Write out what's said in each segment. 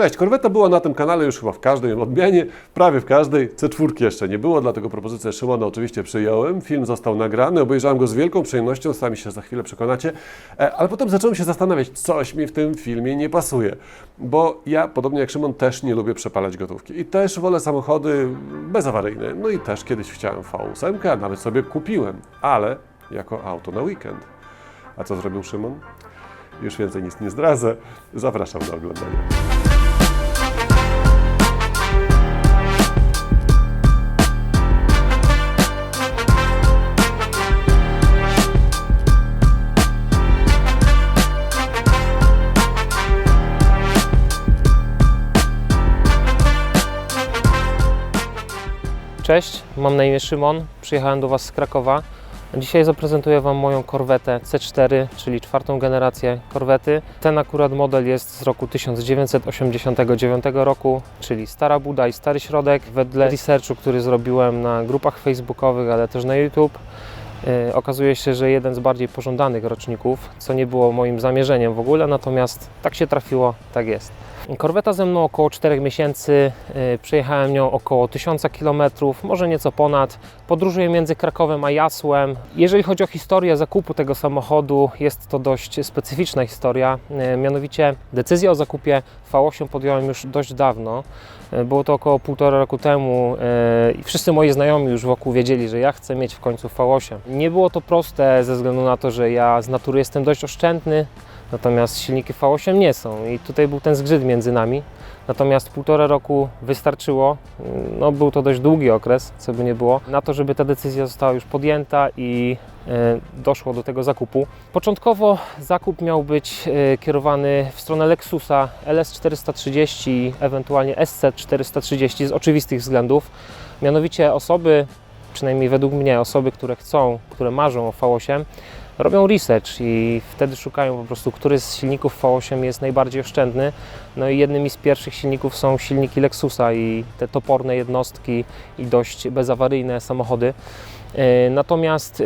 Cześć, korweta była na tym kanale już chyba w każdej odmianie, prawie w każdej. C4 jeszcze nie było, dlatego propozycję Szymona oczywiście przyjąłem. Film został nagrany, obejrzałem go z wielką przyjemnością, sami się za chwilę przekonacie. E, Ale potem zacząłem się zastanawiać, coś mi w tym filmie nie pasuje. Bo ja, podobnie jak Szymon, też nie lubię przepalać gotówki. I też wolę samochody bezawaryjne. No i też kiedyś chciałem V8, a nawet sobie kupiłem, ale jako auto na weekend. A co zrobił Szymon? Już więcej nic nie zdradzę. Zapraszam do oglądania. Cześć, mam na imię Szymon, przyjechałem do Was z Krakowa. Dzisiaj zaprezentuję Wam moją korwetę C4, czyli czwartą generację korwety. Ten akurat model jest z roku 1989 roku, czyli stara buda i stary środek. Wedle researchu, który zrobiłem na grupach facebookowych, ale też na YouTube, yy, okazuje się, że jeden z bardziej pożądanych roczników, co nie było moim zamierzeniem w ogóle, natomiast tak się trafiło, tak jest. Korweta ze mną około 4 miesięcy, yy, przejechałem nią około 1000 km, może nieco ponad. Podróżuję między Krakowem a Jasłem. Jeżeli chodzi o historię zakupu tego samochodu, jest to dość specyficzna historia. Yy, Mianowicie decyzję o zakupie V8 podjąłem już dość dawno. Yy, Było to około półtora roku temu i wszyscy moi znajomi już wokół wiedzieli, że ja chcę mieć w końcu V8. Nie było to proste ze względu na to, że ja z natury jestem dość oszczędny, Natomiast silniki V8 nie są i tutaj był ten zgrzyt między nami. Natomiast półtora roku wystarczyło, no był to dość długi okres, co by nie było, na to, żeby ta decyzja została już podjęta i e, doszło do tego zakupu. Początkowo zakup miał być e, kierowany w stronę Lexusa LS430 i ewentualnie SC430 z oczywistych względów. Mianowicie osoby, przynajmniej według mnie osoby, które chcą, które marzą o V8, robią research i wtedy szukają po prostu, który z silników V8 jest najbardziej oszczędny. No i jednymi z pierwszych silników są silniki Lexusa i te toporne jednostki i dość bezawaryjne samochody. E, Natomiast e,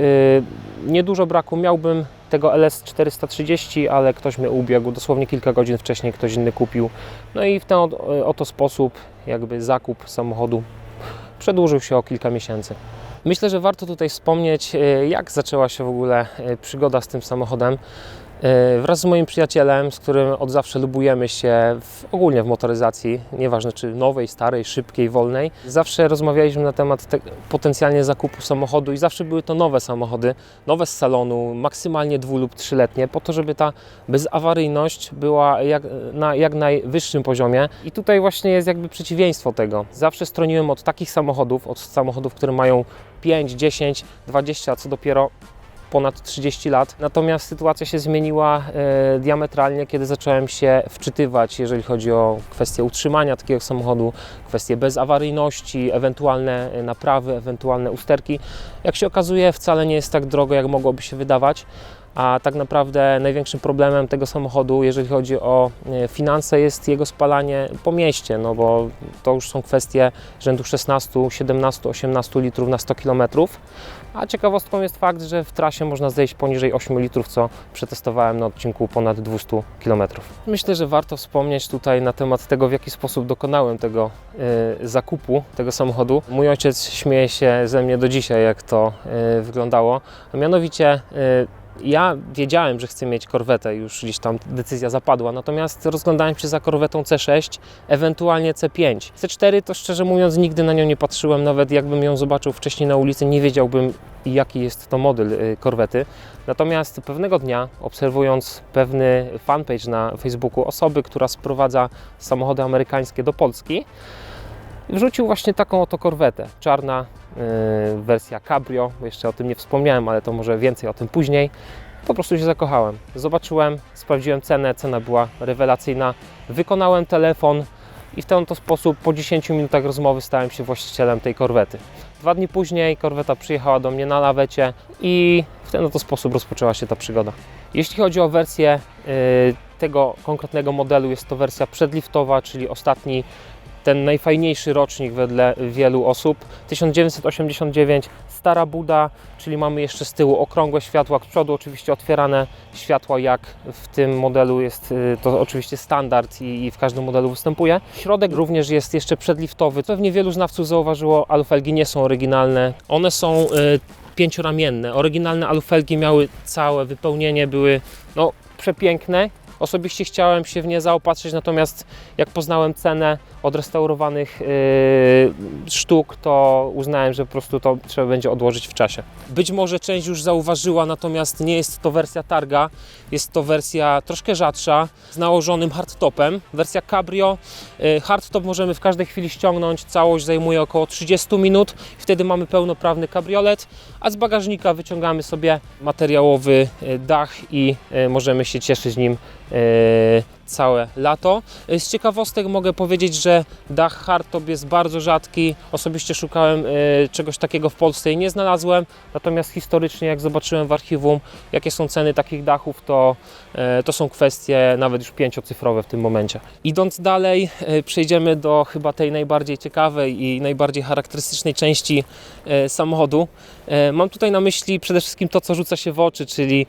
niedużo braku miałbym tego LS430, ale ktoś mnie ubiegł, dosłownie kilka godzin wcześniej ktoś inny kupił. No i w ten oto- sposób jakby zakup samochodu przedłużył się o kilka miesięcy. Myślę, że warto tutaj wspomnieć, e, jak zaczęła się w ogóle e, przygoda z tym samochodem. E, Wraz z moim przyjacielem, z którym od zawsze lubujemy się w, ogólnie w motoryzacji, nieważne czy nowej, starej, szybkiej, wolnej, zawsze rozmawialiśmy na temat te, potencjalnie zakupu samochodu i zawsze były to nowe samochody, nowe z salonu, maksymalnie dwu lub trzyletnie, po to, żeby ta bezawaryjność była jak, na jak najwyższym poziomie. I tutaj właśnie jest jakby przeciwieństwo tego. Zawsze stroniłem od takich samochodów, od samochodów, które mają 5, 10, 20, a co dopiero ponad 30 lat. Natomiast sytuacja się zmieniła e, diametralnie, kiedy zacząłem się wczytywać, jeżeli chodzi o kwestię utrzymania takiego samochodu, kwestie bezawaryjności, ewentualne e, naprawy, ewentualne usterki. Jak się okazuje, wcale nie jest tak drogo, jak mogłoby się wydawać. A tak naprawdę największym problemem tego samochodu, jeżeli chodzi o e, finanse, jest jego spalanie po mieście, no bo to już są kwestie rzędu 16, 17, 18 litrów na 100 km. A ciekawostką jest fakt, że w trasie można zejść poniżej 8 litrów, co przetestowałem na odcinku ponad 200 km. Myślę, że warto wspomnieć tutaj na temat tego, w jaki sposób dokonałem tego e, zakupu tego samochodu. Mój ojciec śmieje się ze mnie do dzisiaj, jak to e, wyglądało. A mianowicie e, ja wiedziałem, że chcę mieć korwetę, już gdzieś tam decyzja zapadła, natomiast rozglądałem się za korwetą C6, ewentualnie C5. C4 to szczerze mówiąc nigdy na nią nie patrzyłem, nawet jakbym ją zobaczył wcześniej na ulicy, nie wiedziałbym jaki jest to model y, korwety. Natomiast pewnego dnia, obserwując pewny fanpage na Facebooku osoby, która sprowadza samochody amerykańskie do Polski, wrzucił właśnie taką oto korwetę, czarna, yy, wersja cabrio, jeszcze o tym nie wspomniałem, ale to może więcej o tym później. Po prostu się zakochałem. Zobaczyłem, sprawdziłem cenę, cena była rewelacyjna. Wykonałem telefon i w ten oto sposób po 10 minutach rozmowy stałem się właścicielem tej korwety. Dwa dni później korweta przyjechała do mnie na lawecie i w ten oto sposób rozpoczęła się ta przygoda. Jeśli chodzi o wersję yy, tego konkretnego modelu, jest to wersja przedliftowa, czyli ostatni ten najfajniejszy rocznik wedle wielu osób. 1989, stara buda, czyli mamy jeszcze z tyłu okrągłe światła, z przodu oczywiście otwierane światła, jak w tym modelu jest y, to oczywiście standard i, i w każdym modelu występuje. Środek również jest jeszcze przedliftowy. Pewnie wielu znawców zauważyło, alufelgi nie są oryginalne. One są y, pięcioramienne. Oryginalne alufelgi miały całe wypełnienie, były no, przepiękne. Osobiście chciałem się w nie zaopatrzyć, natomiast jak poznałem cenę odrestaurowanych yy, sztuk, to uznałem, że po prostu to trzeba będzie odłożyć w czasie. Być może część już zauważyła, natomiast nie jest to wersja targa, jest to wersja troszkę rzadsza, z nałożonym hardtopem. Wersja cabrio. Yy, hardtop możemy w każdej chwili ściągnąć, całość zajmuje około 30 minut, wtedy mamy pełnoprawny kabriolet, a z bagażnika wyciągamy sobie materiałowy yy, dach i yy, możemy się cieszyć nim yy, całe lato. Yy, Z ciekawostek mogę powiedzieć, że dach hardtop jest bardzo rzadki. Osobiście szukałem yy, czegoś takiego w Polsce i nie znalazłem. Natomiast historycznie, jak zobaczyłem w archiwum, jakie są ceny takich dachów, to, yy, to są kwestie nawet już pięciocyfrowe w tym momencie. Idąc dalej, przejdziemy do chyba tej najbardziej ciekawej i najbardziej charakterystycznej części samochodu. Mam tutaj na myśli przede wszystkim to, co rzuca się w oczy, czyli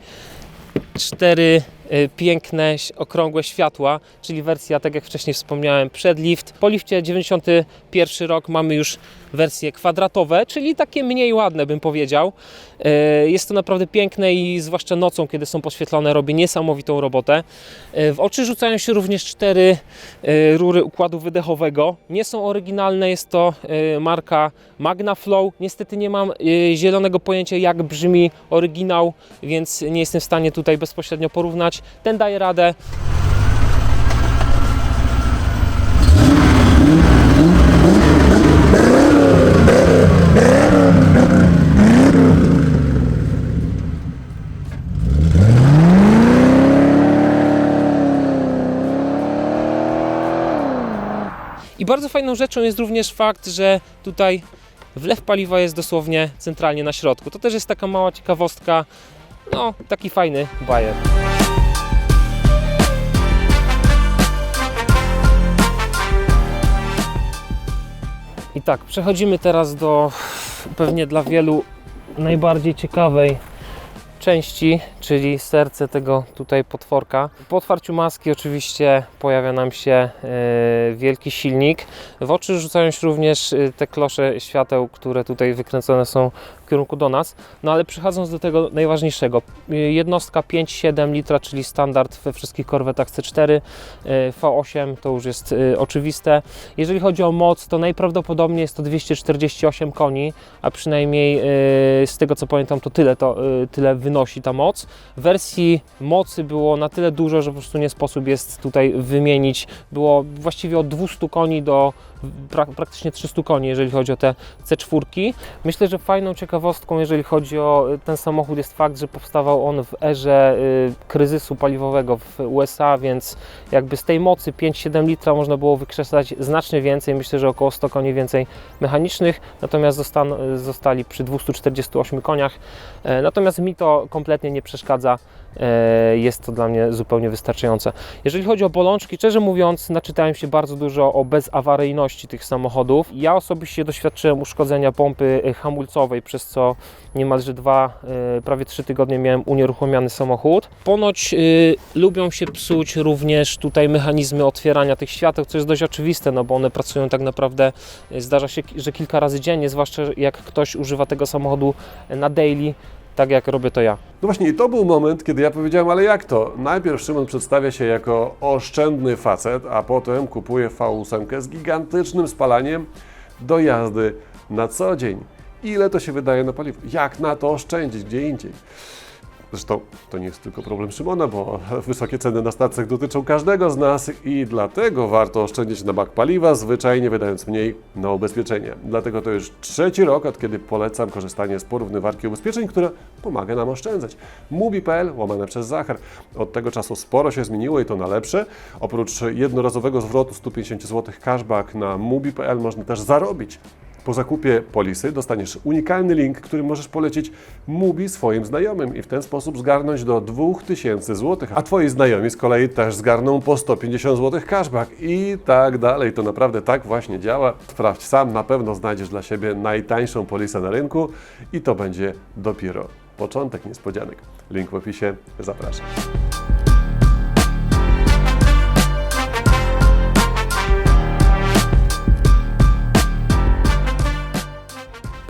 cztery y, piękne, ś- okrągłe światła, czyli wersja, tak jak wcześniej wspomniałem, przedlift. Po lifcie 91 rok mamy już wersje kwadratowe, czyli takie mniej ładne bym powiedział. Y, Jest to naprawdę piękne i zwłaszcza nocą, kiedy są poświetlone, robi niesamowitą robotę. Y, W oczy rzucają się również cztery y, rury układu wydechowego. Nie są oryginalne, jest to y, marka Magnaflow. Niestety nie mam y, zielonego pojęcia, jak brzmi oryginał, więc nie jestem w stanie tutaj bezpośrednio porównać. Ten daje radę. I bardzo fajną rzeczą jest również fakt, że tutaj wlew paliwa jest dosłownie centralnie na środku. To też jest taka mała ciekawostka, no taki fajny bajer. I tak, przechodzimy teraz do pewnie dla wielu najbardziej ciekawej części, czyli serce tego tutaj potworka. Po otwarciu maski oczywiście pojawia nam się e, wielki silnik. W oczy rzucają się również e, te klosze świateł, które tutaj wykręcone są w kierunku do nas. No ale przechodząc do tego najważniejszego. E, Jednostka 5,7 litra, czyli standard we wszystkich korwetach C4. e, V8 to już jest oczywiste. Jeżeli chodzi o moc, to najprawdopodobniej jest to 248 koni, a przynajmniej z tego co pamiętam, to tyle, to, tyle wynosi ta moc. Wersji mocy było na tyle dużo, że po prostu nie sposób jest tutaj wymienić. Było właściwie od 200 koni do pra praktycznie 300 koni, jeżeli chodzi o te C4. Myślę, że fajną ciekawostką, jeżeli chodzi o y, ten samochód, jest fakt, że powstawał on w erze y, kryzysu paliwowego w USA, więc jakby z tej mocy 5-7 litra można było wykrzesać znacznie więcej. Myślę, że około 100 koni więcej mechanicznych, natomiast zostali przy 248 koniach. E, Natomiast mi to kompletnie nie przeszkadza. E, Jest to dla mnie zupełnie wystarczające. Jeżeli chodzi o bolączki, szczerze mówiąc, naczytałem się bardzo dużo o bezawaryjności tych samochodów. Ja osobiście doświadczyłem uszkodzenia pompy e, hamulcowej, przez co niemalże dwa, e, prawie trzy tygodnie miałem unieruchomiony samochód. Ponoć lubią się psuć również tutaj mechanizmy otwierania tych świateł, co jest dość oczywiste, no bo one pracują tak naprawdę, zdarza się, że kilka razy dziennie, zwłaszcza jak ktoś używa tego samochodu na daily, tak jak robię to ja. No właśnie, i to był moment, kiedy ja powiedziałem, ale jak to? Najpierw Szymon przedstawia się jako oszczędny facet, a potem kupuje V8 z gigantycznym spalaniem do jazdy na co dzień. Ile to się wydaje na paliwo? Jak na to oszczędzić gdzie indziej? Zresztą to nie jest tylko problem Szymona, bo wysokie ceny na stacjach dotyczą każdego z nas i dlatego warto oszczędzić na bak paliwa, zwyczajnie wydając mniej na ubezpieczenie. Dlatego to już trzeci rok, od kiedy polecam korzystanie z porównywarki ubezpieczeń, która pomaga nam oszczędzać. Mubi.pl łamane przez Zachar. Od tego czasu sporo się zmieniło i to na lepsze. Oprócz jednorazowego zwrotu 150 zł cashback na Mubi.pl można też zarobić Po zakupie polisy dostaniesz unikalny link, który możesz polecić Mubi swoim znajomym i w ten sposób zgarnąć do 2000 zł, a Twoi znajomi z kolei też zgarną po 150 zł cashback i tak dalej. To naprawdę tak właśnie działa. Sprawdź sam, na pewno znajdziesz dla siebie najtańszą polisę na rynku i to będzie dopiero początek niespodzianek. Link w opisie. Zapraszam.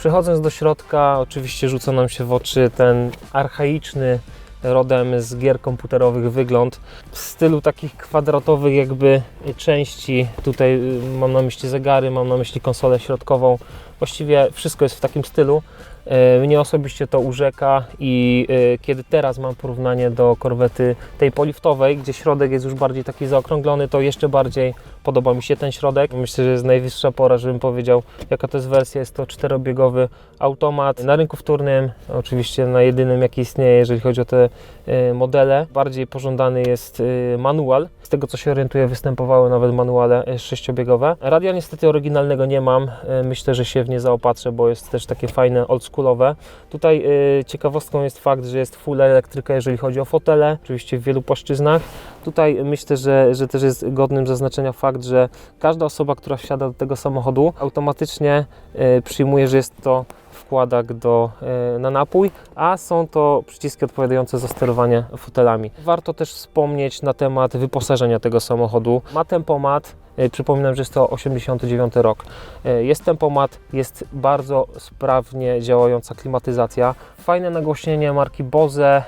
Przychodząc do środka, oczywiście rzuca nam się w oczy ten archaiczny, rodem z gier komputerowych wygląd w stylu takich kwadratowych jakby części. Tutaj y, mam na myśli zegary, mam na myśli konsolę środkową. Właściwie wszystko jest w takim stylu. E, Mnie osobiście to urzeka i e, kiedy teraz mam porównanie do korwety tej poliftowej, gdzie środek jest już bardziej taki zaokrąglony, to jeszcze bardziej podoba mi się ten środek. Myślę, że jest najwyższa pora, żebym powiedział, jaka to jest wersja. Jest to czterobiegowy automat. Na rynku wtórnym, oczywiście na jedynym jaki istnieje, jeżeli chodzi o te e, modele, bardziej pożądany jest manual. Z tego co się orientuję, występowały nawet manuale sześciobiegowe. Radia niestety oryginalnego nie mam. Myślę, że się w nie zaopatrzę, bo jest też takie fajne, oldschoolowe. Tutaj e, ciekawostką jest fakt, że jest full elektryka, jeżeli chodzi o fotele, oczywiście w wielu płaszczyznach. Tutaj myślę, że, że też jest godnym zaznaczenia fakt, że każda osoba, która wsiada do tego samochodu, automatycznie e, przyjmuje, że jest to wkładak do, e, na napój, a są to przyciski odpowiadające za sterowanie fotelami. Warto też wspomnieć na temat wyposażenia tego samochodu. Ma tempomat, e, przypominam, że jest to 89 rok. E, Jest tempomat, jest bardzo sprawnie działająca klimatyzacja. Fajne nagłośnienie marki Bose,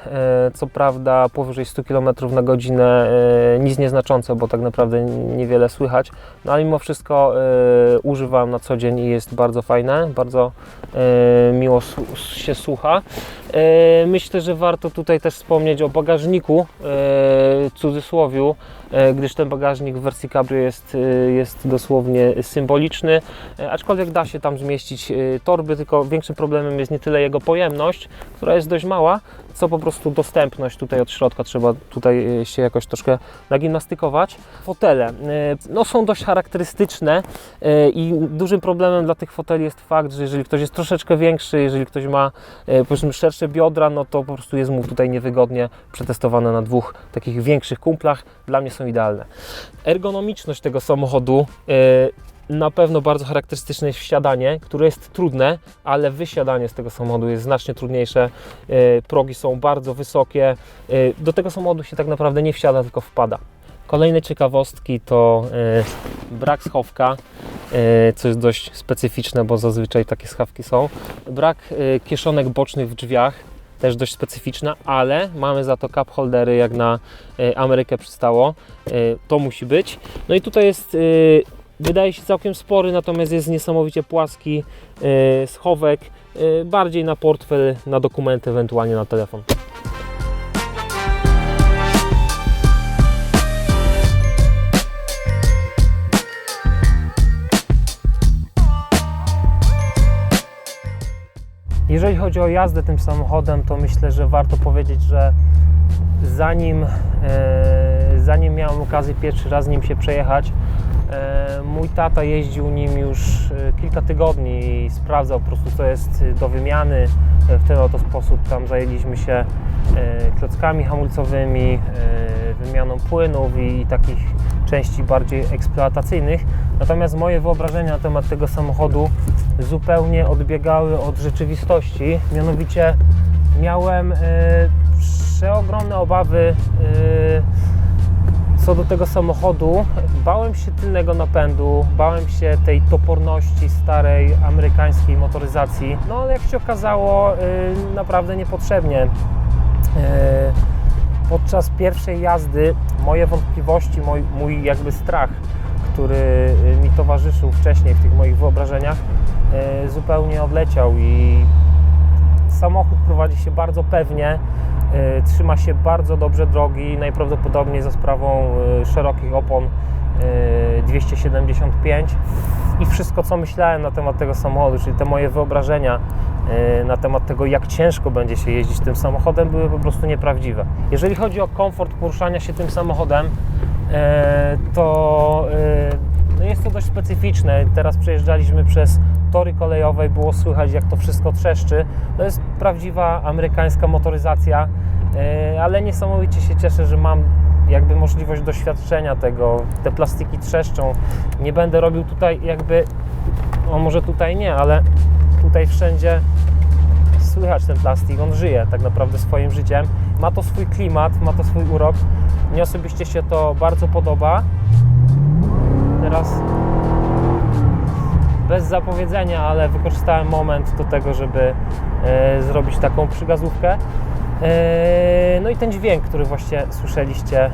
co prawda powyżej 100 km na godzinę, nic nieznaczące, bo tak naprawdę niewiele słychać, no ale mimo wszystko używam na co dzień i jest bardzo fajne, bardzo miło su- się słucha. E, Myślę, że warto tutaj też wspomnieć o bagażniku, e, cudzysłowiu, e, gdyż ten bagażnik w wersji Cabrio jest, e, jest dosłownie symboliczny, e, aczkolwiek da się tam zmieścić e, torby, tylko większym problemem jest nie tyle jego pojemność, która jest dość mała, co po prostu dostępność tutaj od środka, trzeba tutaj e, się jakoś troszkę nagimnastykować. Fotele, e, no są dość charakterystyczne e, i dużym problemem dla tych foteli jest fakt, że jeżeli ktoś jest troszeczkę większy, jeżeli ktoś ma powiedzmy szersze biodra, no to po prostu jest mu tutaj niewygodnie przetestowane na dwóch takich większych kumplach. Dla mnie są idealne. Ergonomiczność tego samochodu na pewno bardzo charakterystyczne jest wsiadanie, które jest trudne, ale wysiadanie z tego samochodu jest znacznie trudniejsze. E, Progi są bardzo wysokie. E, Do tego samochodu się tak naprawdę nie wsiada, tylko wpada. Kolejne ciekawostki to e, brak schowka, co jest dość specyficzne, bo zazwyczaj takie schawki są. Brak kieszonek bocznych w drzwiach, też dość specyficzna, ale mamy za to cup holdery, jak na Amerykę przystało. To musi być. No i tutaj jest, wydaje się całkiem spory, natomiast jest niesamowicie płaski e, schowek, e, bardziej na portfel, na dokumenty, ewentualnie na telefon. Jeżeli chodzi o jazdę tym samochodem, to myślę, że warto powiedzieć, że zanim, e, zanim miałem okazję pierwszy raz nim się przejechać, mój tata jeździł nim już e, kilka tygodni i sprawdzał po prostu co jest do wymiany. E, W ten oto sposób tam zajęliśmy się e, klockami hamulcowymi, e, wymianą płynów i, takich części bardziej eksploatacyjnych. Natomiast moje wyobrażenia na temat tego samochodu zupełnie odbiegały od rzeczywistości. Mianowicie miałem e, przeogromne obawy e, co do tego samochodu. Bałem się tylnego napędu, bałem się tej toporności starej amerykańskiej motoryzacji. No ale jak się okazało, e, naprawdę niepotrzebnie. E, Podczas pierwszej jazdy moje wątpliwości, mój, mój jakby strach, który y, mi towarzyszył wcześniej w tych moich wyobrażeniach, y, zupełnie odleciał i samochód prowadzi się bardzo pewnie, y, trzyma się bardzo dobrze drogi, najprawdopodobniej za sprawą y, szerokich opon y, 275 i wszystko co myślałem na temat tego samochodu, czyli te moje wyobrażenia na temat tego jak ciężko będzie się jeździć tym samochodem były po prostu nieprawdziwe. Jeżeli chodzi o komfort poruszania się tym samochodem, e, to e, no jest to dość specyficzne. Teraz przejeżdżaliśmy przez tory kolejowe i było słychać, jak to wszystko trzeszczy. To jest prawdziwa amerykańska motoryzacja, e, ale niesamowicie się cieszę, że mam jakby możliwość doświadczenia tego. Te plastiki trzeszczą. Nie będę robił tutaj jakby, no może tutaj nie, ale tutaj wszędzie słychać ten plastik, on żyje tak naprawdę swoim życiem. Ma to swój klimat, ma to swój urok. Mnie osobiście się to bardzo podoba. Teraz bez zapowiedzenia, ale wykorzystałem moment do tego, żeby e, zrobić taką przygazówkę. E, no i ten dźwięk, który właśnie słyszeliście, e,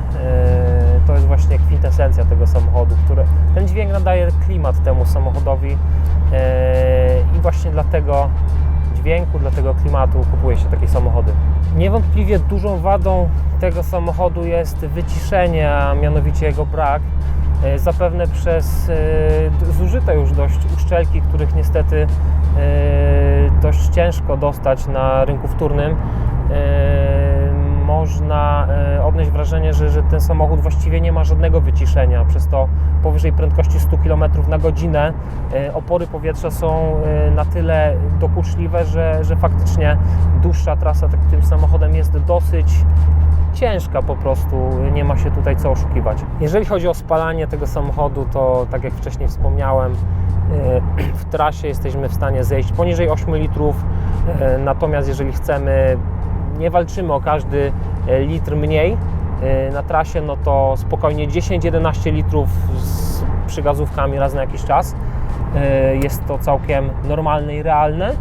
to jest właśnie kwintesencja tego samochodu, który, ten dźwięk nadaje klimat temu samochodowi e, i właśnie dlatego dźwięku, dla tego klimatu kupuje się takie samochody. Niewątpliwie dużą wadą tego samochodu jest wyciszenie, a mianowicie jego brak. E, Zapewne przez e, zużyte już dość uszczelki, których niestety e, dość ciężko dostać na rynku wtórnym, można odnieść wrażenie, że, że ten samochód właściwie nie ma żadnego wyciszenia. Przez to powyżej prędkości 100 km na godzinę opory powietrza są na tyle dokuczliwe, że, że faktycznie dłuższa trasa tak- tym samochodem jest dosyć ciężka po prostu, nie ma się tutaj co oszukiwać. Jeżeli chodzi o spalanie tego samochodu, to tak jak wcześniej wspomniałem, e, w trasie jesteśmy w stanie zejść poniżej 8 litrów, e, natomiast jeżeli chcemy, nie walczymy o każdy e, litr mniej na trasie, no to spokojnie 10-11 litrów z przygazówkami raz na jakiś czas. Jest to całkiem normalne i realne.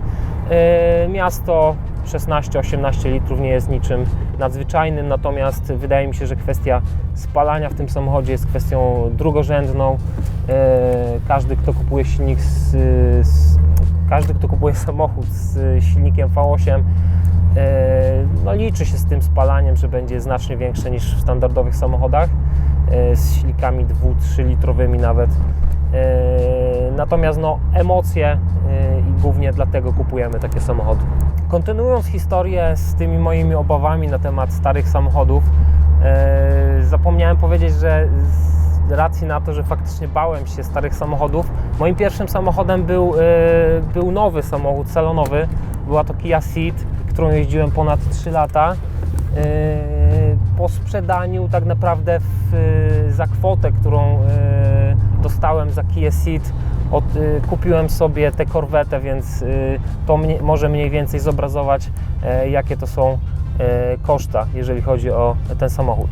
Miasto 16-18 litrów nie jest niczym nadzwyczajnym, natomiast wydaje mi się, że kwestia spalania w tym samochodzie jest kwestią drugorzędną. E, Każdy, kto kupuje silnik z, z każdy, kto kupuje samochód z silnikiem V8, e, no liczy się z tym spalaniem, że będzie znacznie większe niż w standardowych samochodach e, z silnikami 2-3 litrowymi nawet. E, Natomiast no, emocje e, i głównie dlatego kupujemy takie samochody. Kontynuując historię z tymi moimi obawami na temat starych samochodów, e, zapomniałem powiedzieć, że z racji na to, że faktycznie bałem się starych samochodów, moim pierwszym samochodem był, był nowy samochód salonowy. Była to Kia Ceed, którą jeździłem ponad 3 lata. Po sprzedaniu tak naprawdę w, za kwotę, którą dostałem za Kia Ceed, od, y, kupiłem sobie tę korwetę, więc y, to mnie, może mniej więcej zobrazować, e, jakie to są koszta, jeżeli chodzi o ten samochód.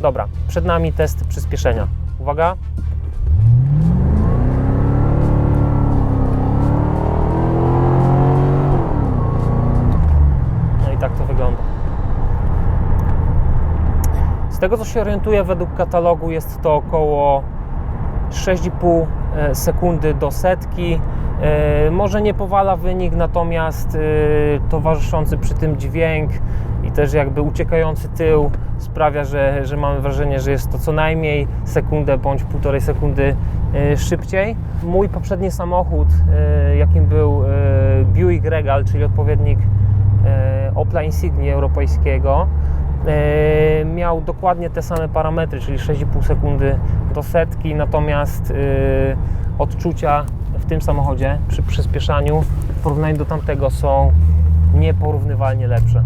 Dobra, przed nami test przyspieszenia. Uwaga. No i tak to wygląda. Z tego co się orientuję, według katalogu jest to około 6,5 e, sekundy do setki. E, Może nie powala wynik, natomiast e, towarzyszący przy tym dźwięk i też jakby uciekający tył sprawia, że, że mamy wrażenie, że jest to co najmniej sekundę bądź półtorej sekundy szybciej. Mój poprzedni samochód, jakim był Buick Regal, czyli odpowiednik Opla Insignia europejskiego, miał dokładnie te same parametry, czyli 6,5 sekundy do setki, natomiast e, odczucia w tym samochodzie przy przyspieszaniu w porównaniu do tamtego są nieporównywalnie lepsze.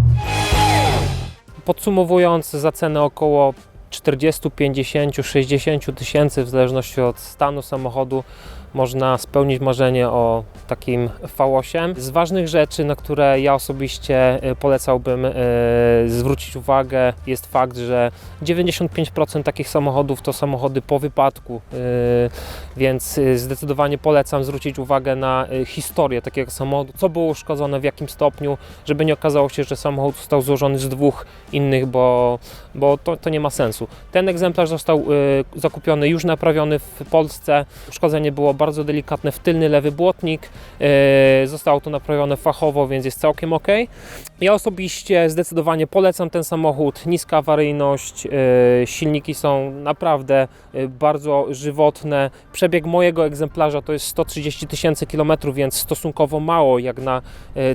Podsumowując, za cenę około 40, 50, 60 tysięcy, w zależności od stanu samochodu, można spełnić marzenie o takim V8. Z ważnych rzeczy, na które ja osobiście e, polecałbym e, zwrócić uwagę, jest fakt, że 95% takich samochodów to samochody po wypadku, e, więc zdecydowanie polecam zwrócić uwagę na historię takiego samochodu, co było uszkodzone, w jakim stopniu, żeby nie okazało się, że samochód został złożony z dwóch innych, bo, bo to, to nie ma sensu. Ten egzemplarz został zakupiony, już naprawiony w Polsce. Uszkodzenie było bardzo delikatne w tylny lewy błotnik. E, Zostało to naprawione fachowo, więc jest całkiem ok. Ja osobiście zdecydowanie polecam ten samochód. Niska awaryjność, e, silniki są naprawdę e, bardzo żywotne. Przebieg mojego egzemplarza to jest 130 tysięcy kilometrów, więc stosunkowo mało jak na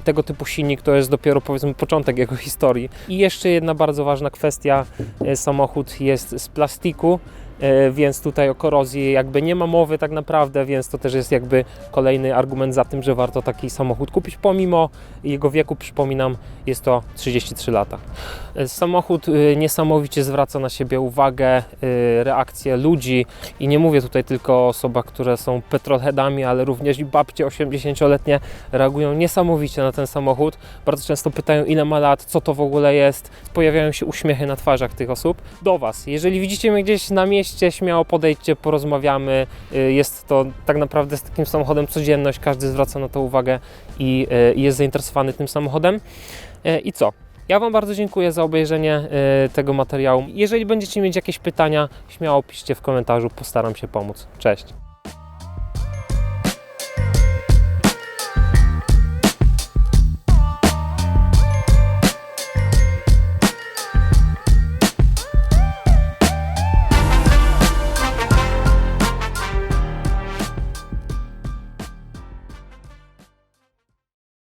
tego typu silnik. To jest dopiero powiedzmy początek jego historii. I jeszcze jedna bardzo ważna kwestia. Samochód jest z plastiku. E, więc tutaj o korozji jakby nie ma mowy tak naprawdę, więc to też jest jakby kolejny argument za tym, że warto taki samochód kupić, pomimo jego wieku, przypominam, jest to 33 lata. E, Samochód e, niesamowicie zwraca na siebie uwagę, reakcje ludzi i nie mówię tutaj tylko o osobach, które są petrolheadami, ale również i babcie 80-letnie reagują niesamowicie na ten samochód. Bardzo często pytają, ile ma lat, co to w ogóle jest. Pojawiają się uśmiechy na twarzach tych osób. Do Was, jeżeli widzicie mnie gdzieś na mieście, śmiało podejdźcie, porozmawiamy. Y, Jest to tak naprawdę z takim samochodem codzienność, każdy zwraca na to uwagę i y, jest zainteresowany tym samochodem. Y, I co? Ja Wam bardzo dziękuję za obejrzenie tego materiału. Jeżeli będziecie mieć jakieś pytania, śmiało piszcie w komentarzu, postaram się pomóc. Cześć!